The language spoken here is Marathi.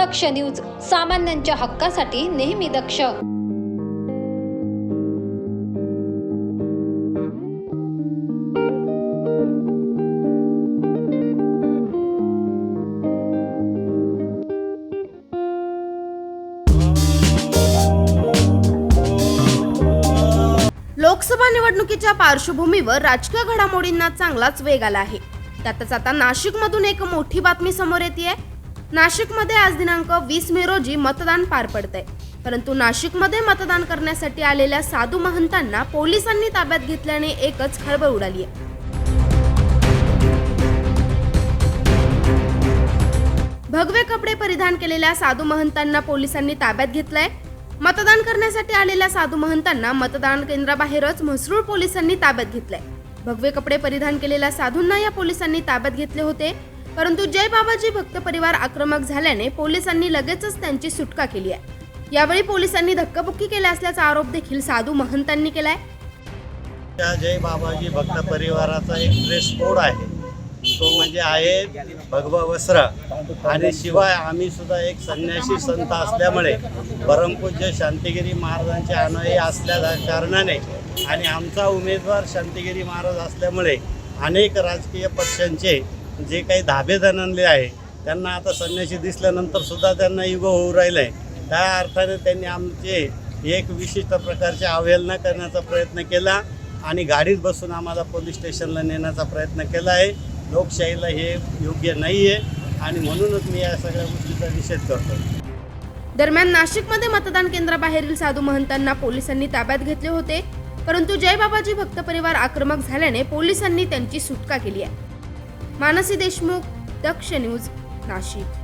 दक्ष न्यूज सामान्यांच्या हक्कासाठी नेहमी दक्ष. लोकसभा निवडणुकीच्या पार्श्वभूमीवर राजकीय घडामोडींना चांगलाच वेग आला आहे. त्यातच आता नाशिकमधून एक मोठी बातमी समोर येते नाशिकमध्ये आज दिनांक वीस मे रोजी मतदान पार पडतंय. परंतु नाशिकमध्ये मतदान करण्यासाठी आलेल्या साधू महंतांना पोलिसांनी ताब्यात घेतल्याने एकच खळबळ उडाली आहे भगवे कपडे परिधान केलेल्या साधू महंतांना पोलिसांनी ताब्यात घेतलंय. मतदान करण्यासाठी आलेल्या साधू महंतांना मतदान केंद्राबाहेरच म्हसरूळ पोलिसांनी ताब्यात घेतलंय. भगवे कपडे परिधान केलेल्या साधूंना या पोलिसांनी ताब्यात घेतले होते. परंतु जय बाबाजी भक्त परिवार आक्रमक झाल्याने पोलिसांनी लगेचच त्यांची सुटका केली आहे. यावेळी पोलिसांनी धक्काबुक्की केल्या असल्याचा आरोप देखील साधू महंतांनी केलाय. त्या जय बाबाजी भक्त परिवाराचा एक ड्रेस कोड आहे. तो म्हणजे आहे भगवा वस्त्र. आणि शिवाय आम्ही सुद्धा एक संन्यासी संत असल्यामुळे परमपूज्य शांतिगिरी महाराजांचे अनुयायी असल्या कारणाने आणि आमचा उमेदवार शांतिगिरी महाराज असल्यामुळे अनेक राजकीय पक्षांचे जे काही धाबे जणांले आहे त्यांना आता संन्याशी दिसल्यानंतर सुद्धा त्यांना युग होऊ राहिलं आहे त्या अर्थाने त्यांनी आमचे एक विशिष्ट प्रकारची अवहेलना करण्याचा प्रयत्न केला आणि गाडीत बसून आम्हाला पोलीस स्टेशनला नेण्याचा प्रयत्न केला आहे. लोकशाहीला हे योग्य नाही आहे आणि म्हणूनच मी या सगळ्या गोष्टीचा निषेध करतो दरम्यान नाशिकमध्ये मतदान केंद्राबाहेरील साधू महंतांना पोलिसांनी ताब्यात घेतले होते. परंतु जयबाबाजी भक्त परिवार आक्रमक झाल्याने पोलिसांनी त्यांची सुटका केली आहे. मानसी देशमुख दक्ष न्यूज नाशिक.